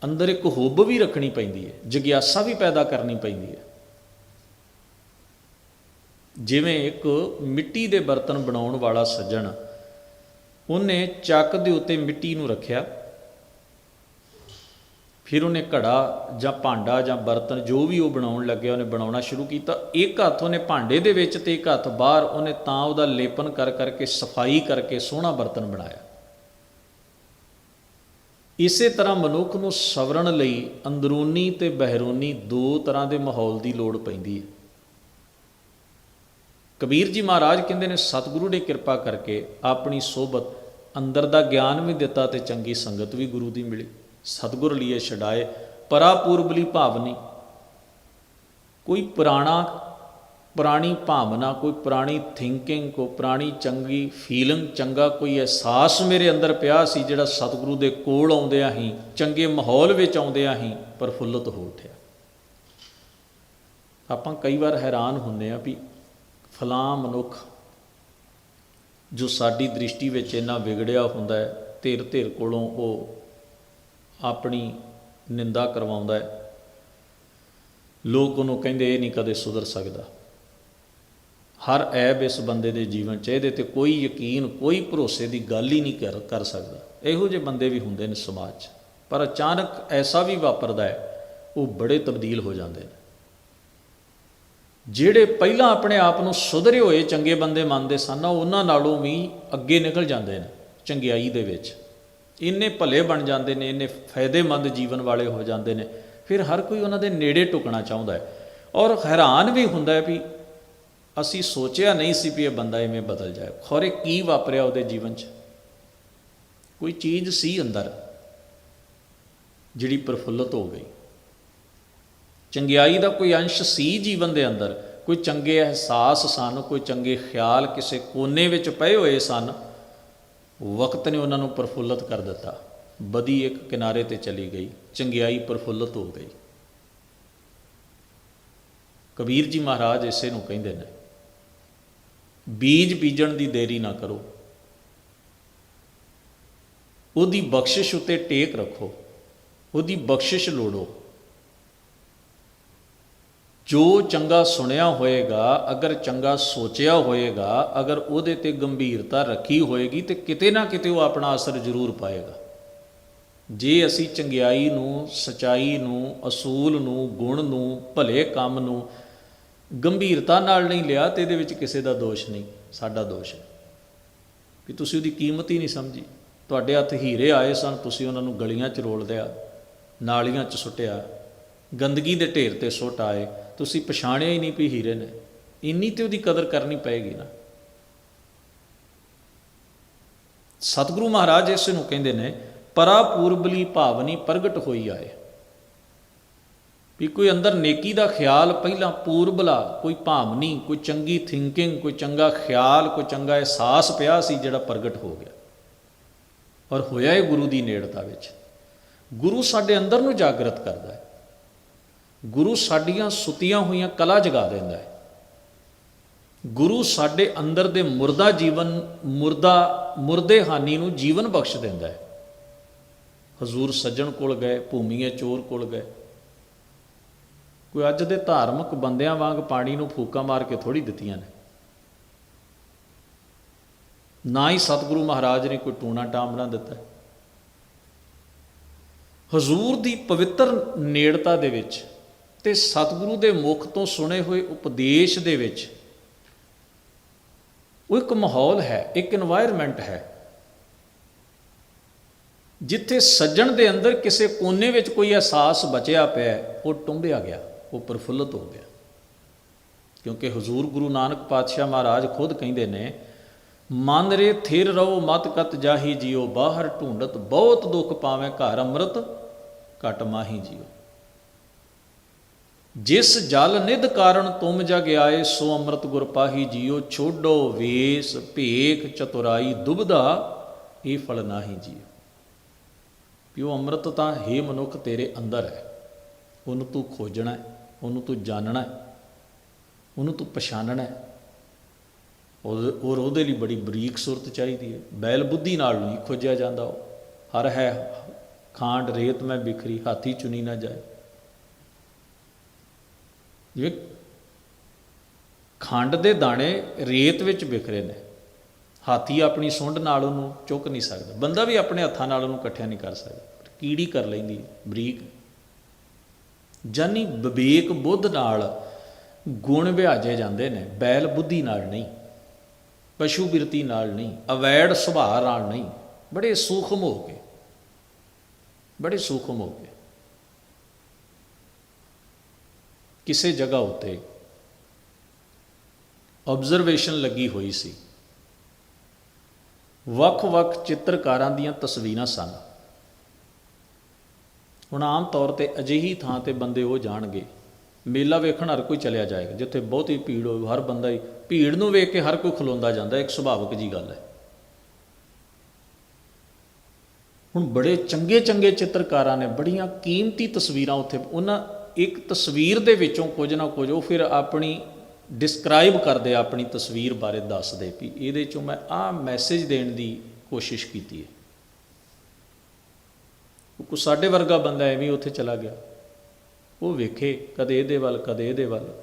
ਅੰਦਰ ਇੱਕ ਹੁੱਬ ਵੀ ਰੱਖਣੀ ਪੈਂਦੀ ਹੈ, ਜਗਿਆਸਾ ਵੀ ਪੈਦਾ ਕਰਨੀ ਪੈਂਦੀ ਹੈ। ਜਿਵੇਂ ਇੱਕ ਮਿੱਟੀ ਦੇ ਬਰਤਨ ਬਣਾਉਣ ਵਾਲਾ ਸੱਜਣ, ਉਹਨੇ ਚੱਕ ਦੇ ਉੱਤੇ ਮਿੱਟੀ ਨੂੰ ਰੱਖਿਆ। ਫਿਰ ਉਹਨੇ ਘੜਾ ਜਾਂ ਭਾਂਡਾ ਜਾਂ ਬਰਤਨ ਜੋ ਵੀ ਉਹ ਬਣਾਉਣ ਲੱਗਿਆ, ਉਹਨੇ ਬਣਾਉਣਾ ਸ਼ੁਰੂ ਕੀਤਾ। ਇੱਕ ਹੱਥ ਉਹਨੇ ਭਾਂਡੇ ਦੇ ਵਿੱਚ ਤੇ ਇੱਕ ਹੱਥ ਬਾਹਰ ਉਹਨੇ ਤਾਂ ਉਹਦਾ ਲੇਪਨ ਕਰ ਕਰਕੇ, ਸਫ਼ਾਈ ਕਰਕੇ ਸੋਹਣਾ ਬਰਤਨ ਬਣਾਇਆ। ਇਸੇ ਤਰ੍ਹਾਂ ਮਨੁੱਖ ਨੂੰ ਸਵਰਨ ਲਈ ਅੰਦਰੂਨੀ ਤੇ ਬਹਿਰੂਨੀ ਦੋ ਤਰ੍ਹਾਂ ਦੇ ਮਾਹੌਲ ਦੀ ਲੋੜ ਪੈਂਦੀ ਹੈ। ਕਬੀਰ ਜੀ ਮਹਾਰਾਜ ਕਹਿੰਦੇ ਨੇ, ਸਤਿਗੁਰੂ ਨੇ ਕਿਰਪਾ ਕਰਕੇ ਆਪਣੀ ਸੋਬਤ ਅੰਦਰ ਦਾ ਗਿਆਨ ਵੀ ਦਿੱਤਾ ਤੇ ਚੰਗੀ ਸੰਗਤ ਵੀ ਗੁਰੂ ਦੀ ਮਿਲੀ। ਸਤਿਗੁਰ ਲਿਏ ਛਡਾਏ ਪਰਾਪੂਰਬਲੀ ਭਾਵਨੀ ਕੋਈ ਪੁਰਾਣਾ, ਪੁਰਾਣੀ ਭਾਵਨਾ, ਕੋਈ ਪੁਰਾਣੀ ਥਿੰਕਿੰਗ ਕੋ ਪੁਰਾਣੀ ਚੰਗੀ ਫੀਲਿੰਗ ਚੰਗਾ ਕੋਈ ਅਹਿਸਾਸ ਮੇਰੇ ਅੰਦਰ ਪਿਆ ਸੀ ਜਿਹੜਾ ਸਤਿਗੁਰੂ ਦੇ ਕੋਲ ਆਉਂਦਿਆਂ ਹੀ, ਚੰਗੇ ਮਾਹੌਲ ਵਿੱਚ ਆਉਂਦਿਆਂ ਹੀ ਪ੍ਰਫੁੱਲਤ ਹੋ ਉੱਠਿਆ। ਆਪਾਂ ਕਈ ਵਾਰ ਹੈਰਾਨ ਹੁੰਦੇ ਆ ਵੀ ਫਲਾਂ ਮਨੁੱਖ ਜੋ ਸਾਡੀ ਦ੍ਰਿਸ਼ਟੀ ਵਿੱਚ ਇੰਨਾ ਵਿਗੜਿਆ ਹੁੰਦਾ ਹੈ, ਧਿਰ ਧਿਰ ਕੋਲੋਂ ਉਹ ਆਪਣੀ ਨਿੰਦਾ ਕਰਵਾਉਂਦਾ ਹੈ। ਲੋਕ ਉਹਨੂੰ ਕਹਿੰਦੇ, ਇਹ ਨਹੀਂ ਕਦੇ ਸੁਧਰ ਸਕਦਾ। ਹਰ ਐਬ ਇਸ ਬੰਦੇ ਦੇ ਜੀਵਨ 'ਚ, ਇਹਦੇ ਤੇ ਕੋਈ ਯਕੀਨ, ਕੋਈ ਭਰੋਸੇ ਦੀ ਗੱਲ ਹੀ ਨਹੀਂ ਕਰ ਕਰ ਸਕਦਾ। ਇਹੋ ਜਿਹੇ ਬੰਦੇ ਵੀ ਹੁੰਦੇ ਨੇ ਸਮਾਜ 'ਚ। ਪਰ ਅਚਾਨਕ ਐਸਾ ਵੀ ਵਾਪਰਦਾ ਹੈ, ਉਹ ਬੜੇ ਤਬਦੀਲ ਹੋ ਜਾਂਦੇ ਨੇ। ਜਿਹੜੇ ਪਹਿਲਾਂ ਆਪਣੇ ਆਪ ਨੂੰ ਸੁਧਰੇ ਹੋਏ ਚੰਗੇ ਬੰਦੇ ਮੰਨਦੇ ਸਨ, ਉਹਨਾਂ ਨਾਲੋਂ ਵੀ ਅੱਗੇ ਨਿਕਲ ਜਾਂਦੇ ਨੇ ਚੰਗਿਆਈ ਦੇ ਵਿੱਚ। ਇੰਨੇ ਭਲੇ ਬਣ ਜਾਂਦੇ ਨੇ, ਇੰਨੇ ਫਾਇਦੇਮੰਦ ਜੀਵਨ ਵਾਲੇ ਹੋ ਜਾਂਦੇ ਨੇ, ਫਿਰ ਹਰ ਕੋਈ ਉਹਨਾਂ ਦੇ ਨੇੜੇ ਟੁਕਣਾ ਚਾਹੁੰਦਾ ਹੈ। ਔਰ ਹੈਰਾਨ ਵੀ ਹੁੰਦਾ ਹੈ ਵੀ ਅਸੀਂ ਸੋਚਿਆ ਨਹੀਂ ਸੀ ਵੀ ਇਹ ਬੰਦਾ ਇਵੇਂ ਬਦਲ ਜਾਏ। ਖੋਰੇ ਕੀ ਵਾਪਰਿਆ ਉਹਦੇ ਜੀਵਨ 'ਚ? ਕੋਈ ਚੀਜ਼ ਸੀ ਅੰਦਰ ਜਿਹੜੀ ਪ੍ਰਫੁੱਲਤ ਹੋ ਗਈ। ਚੰਗਿਆਈ ਦਾ ਕੋਈ ਅੰਸ਼ ਸੀ ਜੀਵਨ ਦੇ ਅੰਦਰ? ਕੋਈ ਚੰਗੇ ਅਹਿਸਾਸ ਸਨ? ਕੋਈ ਚੰਗੇ ਖਿਆਲ ਕਿਸੇ ਕੋਨੇ ਵਿੱਚ ਪਏ ਹੋਏ ਸਨ? ਵਕਤ ਨੇ ਉਹਨਾਂ ਨੂੰ ਪ੍ਰਫੁੱਲਤ ਕਰ ਦਿੱਤਾ। ਬਦੀ ਇੱਕ ਕਿਨਾਰੇ ਤੇ ਚਲੀ ਗਈ, ਚੰਗਿਆਈ ਪ੍ਰਫੁੱਲਤ ਹੋ ਗਈ। ਕਬੀਰ ਜੀ ਮਹਾਰਾਜ ਇਸੇ ਨੂੰ ਕਹਿੰਦੇ ਨੇ, ਬੀਜ ਬੀਜਣ ਦੀ ਦੇਰੀ ਨਾ ਕਰੋ। ਉਹਦੀ ਬਖਸ਼ਿਸ਼ ਉਤੇ ਟੇਕ ਰੱਖੋ, ਉਹਦੀ ਬਖਸ਼ਿਸ਼ ਲੋੜੋ। ਜੋ ਚੰਗਾ ਸੁਣਿਆ ਹੋਏਗਾ, ਅਗਰ ਚੰਗਾ ਸੋਚਿਆ ਹੋਏਗਾ, ਅਗਰ ਉਹਦੇ ਤੇ ਗੰਭੀਰਤਾ ਰੱਖੀ ਹੋਏਗੀ, ਤੇ ਕਿਤੇ ਨਾ ਕਿਤੇ ਉਹ ਆਪਣਾ ਅਸਰ ਜ਼ਰੂਰ ਪਾਏਗਾ। ਜੇ ਅਸੀਂ ਚੰਗਿਆਈ ਨੂੰ, ਸਚਾਈ ਨੂੰ, ਅਸੂਲ ਨੂੰ, ਗੁਣ ਨੂੰ, ਭਲੇ ਕੰਮ ਨੂੰ ਗੰਭੀਰਤਾ ਨਾਲ ਨਹੀਂ ਲਿਆ, ਤੇ ਇਹਦੇ ਵਿੱਚ ਕਿਸੇ ਦਾ ਦੋਸ਼ ਨਹੀਂ, ਸਾਡਾ ਦੋਸ਼ ਹੈ। ਕਿ ਤੁਸੀਂ ਉਹਦੀ ਕੀਮਤ ਹੀ ਨਹੀਂ ਸਮਝੀ। ਤੁਹਾਡੇ ਹੱਥ ਹੀਰੇ ਆਏ ਸਨ, ਤੁਸੀਂ ਉਹਨਾਂ ਨੂੰ ਗਲੀਆਂ 'ਚ ਰੋਲ ਦਿਆ, ਨਾਲੀਆਂ 'ਚ ਸੁੱਟਿਆ ਗੰਦਗੀ ਦੇ ਢੇਰ ਤੇ ਸੁੱਟ ਆਏ, ਤੁਸੀਂ ਪਛਾਣਿਆ ਹੀ ਨਹੀਂ ਵੀ ਹੀਰੇ ਨੇ। ਇੰਨੀ ਤੇ ਉਹਦੀ ਕਦਰ ਕਰਨੀ ਪਏਗੀ ਨਾ। ਸਤਿਗੁਰੂ ਮਹਾਰਾਜ ਇਸ ਨੂੰ ਕਹਿੰਦੇ ਨੇ ਪਰਾ ਪੂਰਬਲੀ ਭਾਵਨੀ ਪ੍ਰਗਟ ਹੋਈ ਆਏ। ਵੀ ਕੋਈ ਅੰਦਰ ਨੇਕੀ ਦਾ ਖਿਆਲ ਪਹਿਲਾਂ ਪੂਰਬਲਾ, ਕੋਈ ਭਾਵਨੀ, ਕੋਈ ਚੰਗੀ ਥਿੰਕਿੰਗ ਕੋਈ ਚੰਗਾ ਖਿਆਲ, ਕੋਈ ਚੰਗਾ ਅਹਿਸਾਸ ਪਿਆ ਸੀ ਜਿਹੜਾ ਪ੍ਰਗਟ ਹੋ ਗਿਆ। ਔਰ ਹੋਇਆ ਇਹ ਗੁਰੂ ਦੀ ਨੇੜਤਾ ਵਿੱਚ। ਗੁਰੂ ਸਾਡੇ ਅੰਦਰ ਨੂੰ ਜਾਗਰਤ ਕਰਦਾ ਹੈ। ਗੁਰੂ ਸਾਡੀਆਂ ਸੁਤੀਆਂ ਹੋਈਆਂ ਕਲਾ ਜਗਾ ਦਿੰਦਾ ਹੈ। ਗੁਰੂ ਸਾਡੇ ਅੰਦਰ ਦੇ ਮੁਰਦਾ ਜੀਵਨ, ਮੁਰਦਾ, ਮੁਰਦੇ ਹਾਨੀ ਨੂੰ ਜੀਵਨ ਬਖਸ਼ ਦਿੰਦਾ ਹੈ। ਹਜ਼ੂਰ ਸੱਜਣ ਕੋਲ ਗਏ, ਭੂਮੀਏ ਚੋਰ ਕੋਲ ਗਏ। ਕੋਈ ਅੱਜ ਦੇ ਧਾਰਮਿਕ ਬੰਦਿਆਂ ਵਾਂਗ ਪਾਣੀ ਨੂੰ ਫੂਕਾ ਮਾਰ ਕੇ ਥੋੜੀ ਦਿੱਤੀਆਂ ਨੇ। ਨਾ ਹੀ ਸਤਿਗੁਰੂ ਮਹਾਰਾਜ ਨੇ ਕੋਈ ਟੂਣਾ ਟਾਮਣਾ ਦਿੱਤਾ। ਹਜ਼ੂਰ ਦੀ ਪਵਿੱਤਰ ਨੇੜਤਾ ਦੇ ਵਿੱਚ ਤੇ ਸਤਿਗੁਰੂ ਦੇ ਮੁਖ ਤੋਂ ਸੁਣੇ ਹੋਏ ਉਪਦੇਸ਼ ਦੇ ਵਿੱਚ ਉਹ ਇੱਕ ਮਾਹੌਲ ਹੈ, ਇੱਕ এনवायरमेंट ਹੈ। ਜਿੱਥੇ ਸੱਜਣ ਦੇ ਅੰਦਰ ਕਿਸੇ ਕੋਨੇ ਵਿੱਚ ਕੋਈ ਅਹਿਸਾਸ ਬਚਿਆ ਪਿਆ ਉਹ ਟੁੰਬਿਆ ਗਿਆ, ਉਹ ਪ੍ਰਫੁੱਲਤ ਹੋ ਗਿਆ। ਕਿਉਂਕਿ ਹਜ਼ੂਰ ਗੁਰੂ ਨਾਨਕ ਪਾਤਸ਼ਾਹ ਮਹਾਰਾਜ ਖੁਦ ਕਹਿੰਦੇ ਨੇ, ਮਨ ਰੇ ਥਿਰ ਰਹੋ, ਮਤ ਕਤ ਜਾਹੀ ਜਿਓ, ਬਾਹਰ ਢੂੰਡਤ, ਬਹੁਤ ਦੁੱਖ ਪਾਵੇਂ ਘਰ ਅੰਮ੍ਰਿਤ, ਘਟ ਮਾਹੀ ਜਿਓ। ਜਿਸ ਜਲ ਨਿਧ ਕਾਰਨ ਤੁਮ ਜਗ ਆਏ, ਸੋ ਅੰਮ੍ਰਿਤ ਗੁਰ ਪਾਹੀ ਜਿਉ ਛੋਡੋ ਵੇਸ, ਭੇਖ ਚਤੁਰਾਈ ਦੁਬਦਾ ਇਹ ਫਲ ਨਾਹੀ ਜੀਓ। ਪਿਓ ਅੰਮ੍ਰਿਤ ਤਾਂ ਹੈ ਮਨੁੱਖ ਤੇਰੇ ਅੰਦਰ ਹੈ। ਉਹਨੂੰ ਤੂੰ ਖੋਜਣਾ ਹੈ, ਉਹਨੂੰ ਤੂੰ ਜਾਣਨਾ ਹੈ, ਉਹਨੂੰ ਤੂੰ ਪਛਾਣਨਾ ਹੈ। ਉਹਦੇ- ਔਰ ਉਹਦੇ ਲਈ ਬੜੀ ਬਰੀਕ ਸੁਰਤ ਚਾਹੀਦੀ ਹੈ। ਬੈਲ ਬੁੱਧੀ ਨਾਲ ਨਹੀਂ ਖੋਜਿਆ ਜਾਂਦਾ ਉਹ। ਹਰ ਹੈ, ਖਾਂਡ ਰੇਤ ਮੈਂ ਬਿਖਰੀ, ਹਾਥੀ ਚੁਣੀ ਨਾ ਜਾਏ। ਜਿਵੇਂ ਖੰਡ ਦੇ ਦਾਣੇ ਰੇਤ ਵਿੱਚ ਵਿਖਰੇ ਨੇ। ਹਾਥੀ ਆਪਣੀ ਸੁੰਡ ਨਾਲ ਉਹਨੂੰ ਚੁੱਕ ਨਹੀਂ ਸਕਦਾ। ਬੰਦਾ ਵੀ ਆਪਣੇ ਹੱਥਾਂ ਨਾਲ ਉਹਨੂੰ ਇਕੱਠਿਆ ਨਹੀਂ ਕਰ ਸਕਦਾ। ਕੀੜੀ ਕਰ ਲੈਂਦੀ ਬਰੀਕ। ਜਾਨੀ ਵਿਵੇਕ ਬੁੱਧ ਨਾਲ ਗੁਣ ਵਿਆਜੇ ਜਾਂਦੇ ਨੇ, ਬੈਲ ਬੁੱਧੀ ਨਾਲ ਨਹੀਂ, ਪਸ਼ੂ ਬਿਰਤੀ ਨਾਲ ਨਹੀਂ, ਅਵੈੜ ਸੁਭਾਅ ਨਾਲ ਨਹੀਂ। ਬੜੇ ਸੂਖਮ ਹੋ ਕੇ, ਬੜੇ ਸੂਖਮ ਹੋ ਕੇ। ਕਿਸੇ ਜਗ੍ਹਾ ਉੱਤੇ ਆਬਜ਼ਰਵੇਸ਼ਨ ਲੱਗੀ ਹੋਈ ਸੀ। ਵੱਖ-ਵੱਖ ਚਿੱਤਰਕਾਰਾਂ ਦੀਆਂ ਤਸਵੀਰਾਂ ਸਨ। ਹੁਣ ਆਮ ਤੌਰ ਤੇ ਅਜਿਹੀ ਥਾਂ ਤੇ ਬੰਦੇ ਉਹ ਜਾਣਗੇ। ਮੇਲਾ ਵੇਖਣ ਹਰ ਕੋਈ ਚਲਿਆ ਜਾਏਗਾ, ਜਿੱਥੇ ਬਹੁਤੀ ਭੀੜ ਹੋਵੇ, ਹਰ ਬੰਦਾ ਹੀ ਭੀੜ ਨੂੰ ਵੇਖ ਕੇ ਹਰ ਕੋਈ ਖਲੋਂਦਾ ਜਾਂਦਾ, ਇੱਕ ਸੁਭਾਵਿਕ ਜੀ ਗੱਲ ਹੈ। ਹੁਣ ਬੜੇ ਚੰਗੇ ਚੰਗੇ ਚਿੱਤਰਕਾਰਾਂ ਨੇ ਬੜੀਆਂ ਕੀਮਤੀ ਤਸਵੀਰਾਂ ਉੱਥੇ, ਉਹਨਾਂ ਇੱਕ ਤਸਵੀਰ ਦੇ ਵਿੱਚੋਂ ਕੁਝ ਨਾ ਕੁਝ ਉਹ ਫਿਰ ਆਪਣੀ ਡਿਸਕ੍ਰਾਈਬ ਕਰਦੇ ਆਪਣੀ ਤਸਵੀਰ ਬਾਰੇ ਦੱਸਦੇ ਵੀ ਇਹਦੇ ਚੋਂ ਮੈਂ ਆਹ ਮੈਸੇਜ ਦੇਣ ਦੀ ਕੋਸ਼ਿਸ਼ ਕੀਤੀ ਹੈ। ਕੋ ਸਾਡੇ ਵਰਗਾ ਬੰਦਾ ਐਵੇਂ ਉੱਥੇ ਚਲਾ ਗਿਆ। ਉਹ ਵੇਖੇ ਕਦੇ ਇਹਦੇ ਵੱਲ, ਕਦੇ ਇਹਦੇ ਵੱਲ।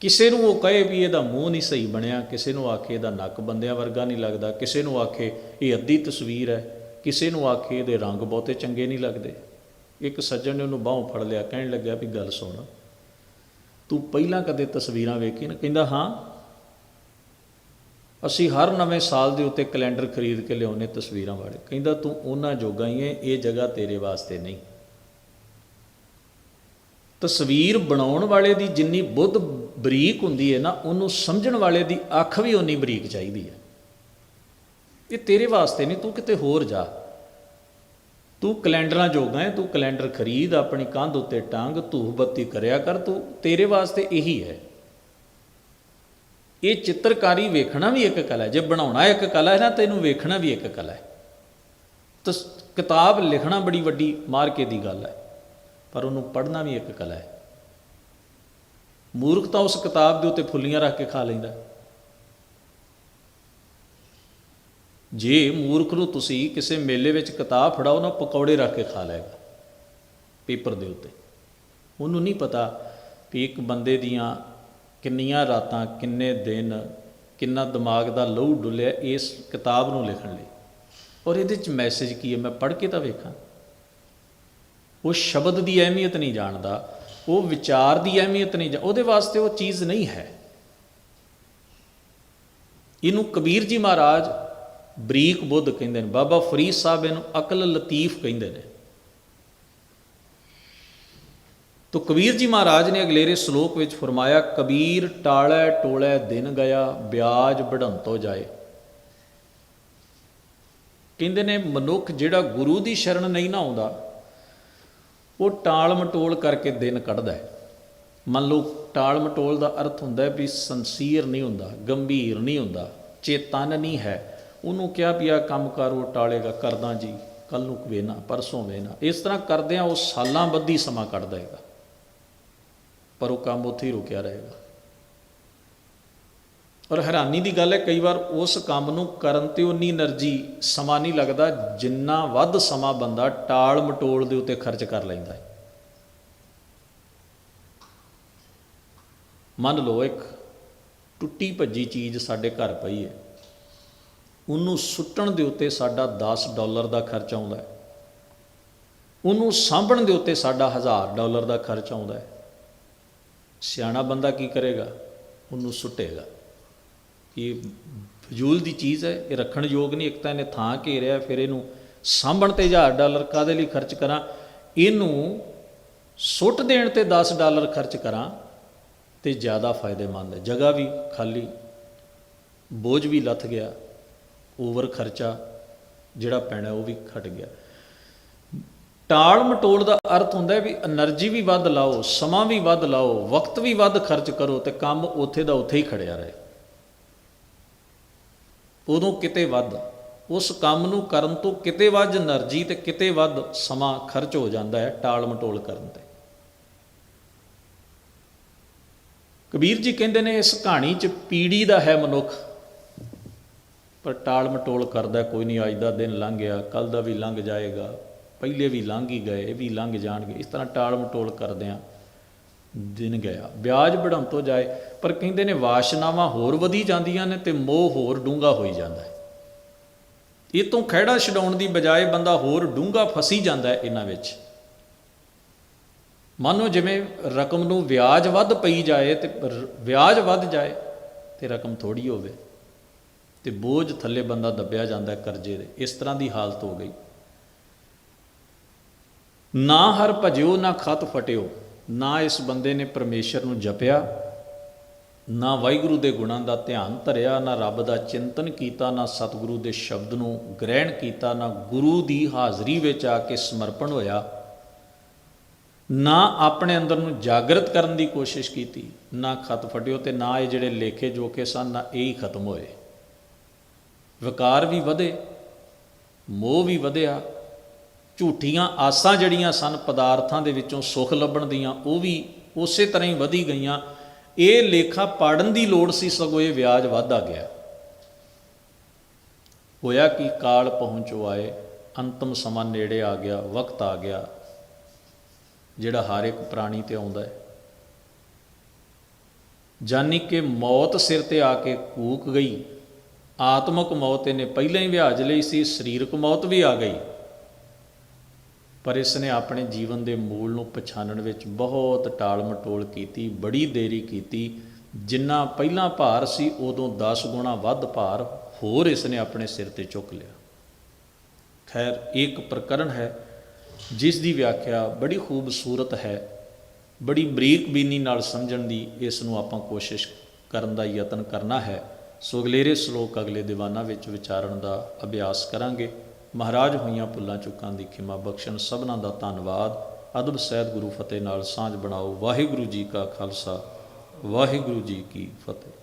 ਕਿਸੇ ਨੂੰ ਉਹ ਕਹੇ ਵੀ ਇਹਦਾ ਮੂੰਹ ਨਹੀਂ ਸਹੀ ਬਣਿਆ, ਕਿਸੇ ਨੂੰ ਆਖੇ ਇਹਦਾ ਨੱਕ ਬੰਦਿਆਂ ਵਰਗਾ ਨਹੀਂ ਲੱਗਦਾ, ਕਿਸੇ ਨੂੰ ਆਖੇ ਇਹ ਅੱਧੀ ਤਸਵੀਰ ਹੈ, ਕਿਸੇ ਨੂੰ ਆਖੇ ਇਹਦੇ ਰੰਗ ਬਹੁਤੇ ਚੰਗੇ ਨਹੀਂ ਲੱਗਦੇ। ਇੱਕ ਸੱਜਣ ਨੇ ਉਹਨੂੰ ਬਾਹੋਂ ਫੜ ਲਿਆ, ਕਹਿਣ ਲੱਗਿਆ ਵੀ ਗੱਲ ਸੁਣ। ਤੂੰ ਪਹਿਲਾਂ ਕਦੇ ਤਸਵੀਰਾਂ ਵੇਖੀ ਨਾ? ਕਹਿੰਦਾ, ਹਾਂ। ਅਸੀਂ ਹਰ ਨਵੇਂ ਸਾਲ ਦੇ ਉੱਤੇ ਕੈਲੰਡਰ ਖਰੀਦ ਕੇ ਲਿਆਉਨੇ ਤਸਵੀਰਾਂ ਵਾਲੇ। ਕਹਿੰਦਾ, ਤੂੰ ਉਹਨਾਂ ਜੋਗਾ ਹੀ ਹੈ, ਇਹ ਜਗ੍ਹਾ ਤੇਰੇ ਵਾਸਤੇ ਨਹੀਂ। ਤਸਵੀਰ ਬਣਾਉਣ ਵਾਲੇ ਦੀ ਜਿੰਨੀ ਬੁੱਧ ਬਰੀਕ ਹੁੰਦੀ ਹੈ ਨਾ, ਉਹਨੂੰ ਸਮਝਣ ਵਾਲੇ ਦੀ ਅੱਖ ਵੀ ਉਨੀ ਬਰੀਕ ਚਾਹੀਦੀ ਹੈ। ਇਹ ਤੇਰੇ ਵਾਸਤੇ ਨਹੀਂ, ਤੂੰ ਕਿਤੇ ਹੋਰ ਜਾ। ਤੂੰ ਕੈਲੰਡਰਾਂ ਜੋਗਾ ਹੈ ਤੂੰ ਕੈਲੰਡਰ ਖਰੀਦ, ਆਪਣੀ ਕੰਧ ਉੱਤੇ ਟੰਗ ਧੂਫ ਬੱਤੀ ਕਰਿਆ ਕਰ, ਤੂੰ ਤੇਰੇ ਵਾਸਤੇ ਇਹੀ ਹੈ। ਇਹ ਚਿੱਤਰਕਾਰੀ ਵੇਖਣਾ ਵੀ ਇੱਕ ਕਲਾ ਹੈ। ਜੇ ਬਣਾਉਣਾ ਇੱਕ ਕਲਾ ਹੈ ਨਾ ਤੈਨੂੰ ਵੇਖਣਾ ਵੀ ਇੱਕ ਕਲਾ ਹੈ। ਤਾਂ ਕਿਤਾਬ ਲਿਖਣਾ ਬੜੀ ਵੱਡੀ ਮਾਰਕੇ ਦੀ ਗੱਲ ਹੈ, ਪਰ ਉਹਨੂੰ ਪੜ੍ਹਨਾ ਵੀ ਇੱਕ ਕਲਾ ਹੈ। ਮੂਰਖ ਤਾਂ ਉਸ ਕਿਤਾਬ ਦੇ ਉੱਤੇ ਫੁੱਲੀਆਂ ਰੱਖ ਕੇ ਖਾ ਲੈਂਦਾ। ਜੇ ਮੂਰਖ ਨੂੰ ਤੁਸੀਂ ਕਿਸੇ ਮੇਲੇ ਵਿੱਚ ਕਿਤਾਬ ਫੜਾਓ ਨਾ, ਪਕੌੜੇ ਰੱਖ ਕੇ ਖਾ ਲਏਗਾ, ਪੇਪਰ ਦੇ ਉੱਤੇ। ਉਹਨੂੰ ਨਹੀਂ ਪਤਾ ਵੀ ਇੱਕ ਬੰਦੇ ਦੀਆਂ ਕਿੰਨੀਆਂ ਰਾਤਾਂ, ਕਿੰਨੇ ਦਿਨ, ਕਿੰਨਾ ਦਿਮਾਗ ਦਾ ਲਹੂ ਡੁੱਲਿਆ ਇਸ ਕਿਤਾਬ ਨੂੰ ਲਿਖਣ ਲਈ। ਔਰ ਇਹਦੇ ਚ ਮੈਸੇਜ ਕੀ ਹੈ? ਮੈਂ ਪੜ੍ਹ ਕੇ ਤਾਂ ਵੇਖਾਂ। ਉਹ ਸ਼ਬਦ ਦੀ ਅਹਿਮੀਅਤ ਨਹੀਂ ਜਾਣਦਾ, ਉਹ ਵਿਚਾਰ ਦੀ ਅਹਿਮੀਅਤ ਨਹੀਂ ਜਾ, ਉਹਦੇ ਵਾਸਤੇ ਉਹ ਚੀਜ਼ ਨਹੀਂ ਹੈ। ਇਹਨੂੰ ਕਬੀਰ ਜੀ ਮਹਾਰਾਜ ਬਰੀਕ ਬੁੱਧ ਕਹਿੰਦੇ ਨੇ, ਬਾਬਾ ਫਰੀਦ ਸਾਹਿਬ ਇਹਨੂੰ ਅਕਲ ਲਤੀਫ ਕਹਿੰਦੇ ਨੇ। ਤੋ ਕਬੀਰ ਜੀ ਮਹਾਰਾਜ ਨੇ ਅਗਲੇਰੇ ਸ਼ਲੋਕ ਵਿੱਚ ਫਰਮਾਇਆ, ਕਬੀਰ ਟਾਲੈ ਟੋਲੈ ਦਿਨ ਗਿਆ, ਵਿਆਜ ਬਢੰਤੋ ਜਾਏ। ਕਹਿੰਦੇ ਨੇ, ਮਨੁੱਖ ਜਿਹੜਾ ਗੁਰੂ ਦੀ ਸ਼ਰਨ ਨਹੀਂ ਨਾ ਆਉਂਦਾ, ਉਹ ਟਾਲ ਮਟੋਲ ਕਰਕੇ ਦਿਨ ਕੱਢਦਾ ਹੈ। ਮੰਨ ਲਓ, ਟਾਲ ਮਟੋਲ ਦਾ ਅਰਥ ਹੁੰਦਾ ਹੈ ਵੀ ਸੰਸੀਅਰ ਨਹੀਂ ਹੁੰਦਾ, ਗੰਭੀਰ ਨਹੀਂ ਹੁੰਦਾ, ਚੇਤਨ ਨਹੀਂ ਹੈ। ਉਹਨੂੰ ਕਿਹਾ ਵੀ ਆ ਕੰਮ ਕਰ, ਉਹ ਟਾਲੇਗਾ, ਕਰਦਾ ਜੀ ਕੱਲ ਨੂੰ ਕਵੇਨਾ ਪਰਸੋਂ ਵੇਨਾ ਇਸ ਤਰ੍ਹਾਂ ਕਰਦਿਆਂ ਉਹ ਸਾਲਾਂ ਬੱਧੀ ਸਮਾਂ ਕੱਢ ਦੇਗਾ ਪਰ ਉਹ ਕੰਮ ਉੱਥੇ ਹੀ ਰੁਕਿਆ ਰਹੇਗਾ। ਔਰ ਹੈਰਾਨੀ ਦੀ ਗੱਲ ਹੈ, ਕਈ ਵਾਰ ਉਸ ਕੰਮ ਨੂੰ ਕਰਨ ਤੇ ਉਨੀ એનર્ਜੀ ਸਮਾਂ ਨਹੀਂ ਲੱਗਦਾ, ਜਿੰਨਾ ਵੱਧ ਸਮਾਂ ਬੰਦਾ ਟਾਲ ਮਟੋਲ ਦੇ ਉੱਤੇ ਖਰਚ ਕਰ ਲੈਂਦਾ ਹੈ। ਮੰਨ ਲਓ ਇੱਕ ਟੁੱਟੀ ਭੱਜੀ ਚੀਜ਼ ਸਾਡੇ ਘਰ ਪਈ ਹੈ। ਉਹਨੂੰ ਸੁੱਟਣ ਦੇ ਉੱਤੇ ਸਾਡਾ 10 ਡਾਲਰ ਦਾ ਖਰਚ ਆਉਂਦਾ ਹੈ। ਉਹਨੂੰ ਸਾਂਭਣ ਦੇ ਉੱਤੇ ਸਾਡਾ 1000 ਡਾਲਰ ਦਾ ਖਰਚ ਆਉਂਦਾ ਹੈ। ਸਿਆਣਾ ਬੰਦਾ ਕੀ ਕਰੇਗਾ? ਉਹਨੂੰ ਸੁੱਟੇਗਾ। ਇਹ ਫਜ਼ੂਲ ਦੀ ਚੀਜ਼ ਹੈ, ਇਹ ਰੱਖਣ ਯੋਗ ਨਹੀਂ। ਇੱਕ ਤਾਂ ਇਹਨੇ ਥਾਂ ਘੇਰਿਆ, ਫਿਰ ਇਹਨੂੰ ਸਾਂਭਣ ਤੇ 1000 ਡਾਲਰ ਕਾਦੇ ਲਈ ਖਰਚ ਕਰਾਂ? ਇਹਨੂੰ ਸੁੱਟ ਦੇਣ ਤੇ 10 ਡਾਲਰ ਖਰਚ ਕਰਾਂ ਤੇ ਜ਼ਿਆਦਾ ਫਾਇਦੇਮੰਦ ਹੈ। ਜਗ੍ਹਾ ਵੀ ਖਾਲੀ, ਬੋਝ ਵੀ ਲੱਥ ਗਿਆ। ਓਵਰ ਖਰਚਾ ਜਿਹੜਾ ਪੈਣਾ ਉਹ ਵੀ ਘਟ ਗਿਆ। ਟਾਲ ਮਟੋਲ ਦਾ ਅਰਥ ਹੁੰਦਾ ਵੀ એનર્ਜੀ ਵੀ ਵੱਧ ਲਾਓ, ਸਮਾਂ ਵੀ ਵੱਧ ਲਾਓ, ਵਕਤ ਵੀ ਵੱਧ ਖਰਚ ਕਰੋ ਤੇ ਕੰਮ ਉੱਥੇ ਦਾ ਉੱਥੇ ਹੀ ਖੜਿਆ ਰਹੇ। ਉਦੋਂ ਕਿਤੇ ਵੱਧ, ਉਸ ਕੰਮ ਨੂੰ ਕਰਨ ਤੋਂ ਕਿਤੇ ਵੱਧ એનર્ਜੀ ਤੇ ਕਿਤੇ ਵੱਧ ਸਮਾਂ ਖਰਚ ਹੋ ਜਾਂਦਾ ਹੈ ਟਾਲ ਮਟੋਲ ਕਰਨ ਤੇ। ਕਬੀਰ ਜੀ ਕਹਿੰਦੇ ਨੇ, ਇਸ ਕਹਾਣੀ 'ਚ ਪੀੜੀ ਦਾ ਹੈ ਮਨੁੱਖ। ਪਰ ਟਾਲ ਮਟੋਲ ਕਰਦਾ, ਕੋਈ ਨਹੀਂ ਅੱਜ ਦਾ ਦਿਨ ਲੰਘ ਗਿਆ ਕੱਲ ਦਾ ਵੀ ਲੰਘ ਜਾਏਗਾ, ਪਹਿਲੇ ਵੀ ਲੰਘ ਹੀ ਗਏ, ਇਹ ਵੀ ਲੰਘ ਜਾਣਗੇ। ਇਸ ਤਰ੍ਹਾਂ ਟਾਲ ਮਟੋਲ ਕਰਦਿਆਂ ਦਿਨ ਗਿਆ। ਵਿਆਜ ਬੜਾਉਣ ਤੋਂ ਜਾਏ, ਪਰ ਕਹਿੰਦੇ ਨੇ ਵਾਸ਼ਨਾਵਾਂ ਹੋਰ ਵਧੀ ਜਾਂਦੀਆਂ ਨੇ ਤੇ ਮੋਹ ਹੋਰ ਡੂੰਘਾ ਹੋਈ ਜਾਂਦਾ ਹੈ। ਇਹ ਤੋਂ ਖਹਿੜਾ ਛਡਾਉਣ ਦੀ ਬਜਾਏ ਬੰਦਾ ਹੋਰ ਡੂੰਘਾ ਫਸੀ ਜਾਂਦਾ ਹੈ ਇਹਨਾਂ ਵਿੱਚ। ਮੰਨੋ ਜਿਵੇਂ ਰਕਮ ਨੂੰ ਵਿਆਜ ਵੱਧ ਪਈ ਜਾਏ ਤੇ ਵਿਆਜ ਵੱਧ ਜਾਏ ਤੇ ਰਕਮ ਥੋੜੀ ਹੋਵੇ। ਤੇ ਬੋਝ ਥੱਲੇ ਬੰਦਾ ਦੱਬਿਆ ਜਾਂਦਾ ਕਰਜ਼ੇ ਦੇ। ਇਸ ਤਰ੍ਹਾਂ ਦੀ ਹਾਲਤ ਹੋ ਗਈ। ਨਾ ਹਰ ਭਜਿਓ, ਨਾ ਖਤ ਫਟਿਓ, ਨਾ ਇਸ ਬੰਦੇ ਨੇ ਪਰਮੇਸ਼ਰ ਨੂੰ ਜਪਿਆ, ਨਾ ਵਾਹਿਗੁਰੂ ਦੇ ਗੁਣਾਂ ਦਾ ਧਿਆਨ ਧਰਿਆ, ਨਾ ਰੱਬ ਦਾ ਚਿੰਤਨ ਕੀਤਾ, ਨਾ ਸਤਿਗੁਰੂ ਦੇ ਸ਼ਬਦ ਨੂੰ ਗ੍ਰਹਿਣ ਕੀਤਾ, ਨਾ ਗੁਰੂ ਦੀ ਹਾਜ਼ਰੀ ਵਿੱਚ ਆ ਕੇ ਸਮਰਪਣ ਹੋਇਆ, ਨਾ ਆਪਣੇ ਅੰਦਰ ਨੂੰ ਜਾਗਰਤ ਕਰਨ ਦੀ ਕੋਸ਼ਿਸ਼ ਕੀਤੀ, ਨਾ ਖਤ ਫਟਿਓ ਤੇ ਨਾ ਇਹ ਜਿਹੜੇ ਲੇਖੇ ਜੋਖੇ ਸਨ, ਨਾ ਇਹ ਹੀ ਖਤਮ ਹੋਏ। ਵਿਕਾਰ ਵੀ ਵਧੇ, ਮੋਹ ਵੀ ਵਧਿਆ, ਝੂਠੀਆਂ ਆਸਾਂ ਜਿਹੜੀਆਂ ਸਨ ਪਦਾਰਥਾਂ ਦੇ ਵਿੱਚੋਂ ਸੁੱਖ ਲੱਭਣ ਦੀਆਂ, ਉਹ ਵੀ ਉਸੇ ਤਰ੍ਹਾਂ ਹੀ ਵਧੀ ਗਈਆਂ। ਇਹ ਲੇਖਾ ਪਾੜਨ ਦੀ ਲੋੜ ਸੀ, ਸਗੋਂ ਇਹ ਵਿਆਜ ਵਧਦਾ ਗਿਆ। ਹੋਇਆ ਕਿ, ਕਾਲ ਪਹੁੰਚੋ ਆਏ, ਅੰਤਮ ਸਮਾਂ ਨੇੜੇ ਆ ਗਿਆ, ਵਕਤ ਆ ਗਿਆ, ਜਿਹੜਾ ਹਰ ਇੱਕ ਪ੍ਰਾਣੀ ਤੇ ਆਉਂਦਾ ਹੈ। ਜਾਨੀ ਕਿ ਮੌਤ ਸਿਰ ਤੇ ਆ ਕੇ ਕੂਕ ਗਈ। ਆਤਮਕ ਮੌਤ ਇਹਨੇ ਪਹਿਲਾਂ ਹੀ ਵਿਆਜ ਲਈ ਸੀ, ਸਰੀਰਕ ਮੌਤ ਵੀ ਆ ਗਈ। ਪਰ ਇਸ ਨੇ ਆਪਣੇ ਜੀਵਨ ਦੇ ਮੂਲ ਨੂੰ ਪਛਾਣਨ ਵਿੱਚ ਬਹੁਤ ਟਾਲ ਮਟੋਲ ਕੀਤੀ, ਬੜੀ ਦੇਰੀ ਕੀਤੀ। ਜਿੰਨਾ ਪਹਿਲਾਂ ਭਾਰ ਸੀ, ਉਦੋਂ 10 ਗੁਣਾ ਵੱਧ ਭਾਰ ਹੋਰ ਇਸ ਨੇ ਆਪਣੇ ਸਿਰ ਤੇ ਚੁੱਕ ਲਿਆ। ਖੈਰ ਇੱਕ ਪ੍ਰਕਰਨ ਹੈ, ਜਿਸ ਦੀ ਵਿਆਖਿਆ ਬੜੀ ਖੂਬਸੂਰਤ ਹੈ। ਬੜੀ ਬਰੀਕ ਬੀਨੀ ਨਾਲ ਸਮਝਣ ਦੀ ਇਸ ਨੂੰ ਆਪਾਂ ਕੋਸ਼ਿਸ਼ ਕਰਨ ਦਾ ਯਤਨ ਕਰਨਾ ਹੈ। ਸੋ ਅਗਲੇਰੇ ਸ਼ਲੋਕ ਅਗਲੇ ਦੀਵਾਨਾਂ ਵਿੱਚ ਵਿਚਾਰਨ ਦਾ ਅਭਿਆਸ ਕਰਾਂਗੇ। ਮਹਾਰਾਜ ਹੋਈਆਂ ਭੁੱਲਾਂ ਚੁੱਕਾਂ ਦੀ ਖਿਮਾ ਬਖਸ਼ਣ ਸਭਨਾਂ ਦਾ ਧੰਨਵਾਦ। ਅਦਬ ਸਹਿਤ ਗੁਰੂ ਫਤਿਹ ਨਾਲ ਸਾਂਝ ਬਣਾਓ। ਵਾਹਿਗੁਰੂ ਜੀ ਕਾ ਖਾਲਸਾ। ਵਾਹਿਗੁਰੂ ਜੀ ਕੀ ਫਤਿਹ।